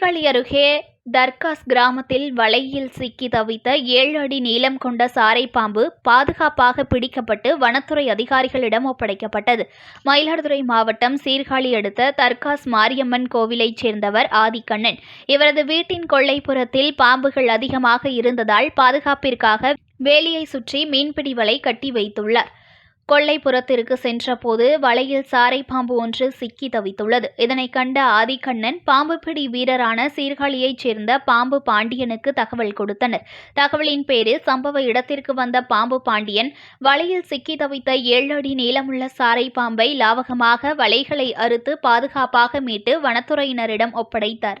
Sirkazhi அருகே தர்காஸ் கிராமத்தில் வலையில் சிக்கி தவித்த ஏழு அடி நீளம் கொண்ட சாரை பாம்பு பாதுகாப்பாக பிடிக்கப்பட்டு வனத்துறை அதிகாரிகளிடம் ஒப்படைக்கப்பட்டது. மயிலாடுதுறை மாவட்டம் சீர்காழி அடுத்த தர்காஸ் மாரியம்மன் கோவிலைச் சேர்ந்தவர் ஆதிக்கண்ணன். இவரது வீட்டின் கொள்ளைப்புறத்தில் பாம்புகள் அதிகமாக இருந்ததால் பாதுகாப்பிற்காக வேலியை சுற்றி மீன்பிடி வலை கட்டி வைத்துள்ளார். கொல்லைப்புறத்திற்கு சென்றபோது வலையில் சாரை பாம்பு ஒன்று சிக்கி தவித்துள்ளது. இதனை கண்ட ஆதிக்கண்ணன் பாம்பு பிடி வீரரான சீர்காழியைச் சேர்ந்த பாம்பு பாண்டியனுக்கு தகவல் கொடுத்தனர். தகவலின் பேரில் சம்பவ இடத்திற்கு வந்த பாம்பு பாண்டியன் வலையில் சிக்கி தவித்த ஏழு அடி நீளமுள்ள சாரை பாம்பை லாவகமாக வலைகளை அறுத்து பாதுகாப்பாக மீட்டு வனத்துறையினரிடம் ஒப்படைத்தார்.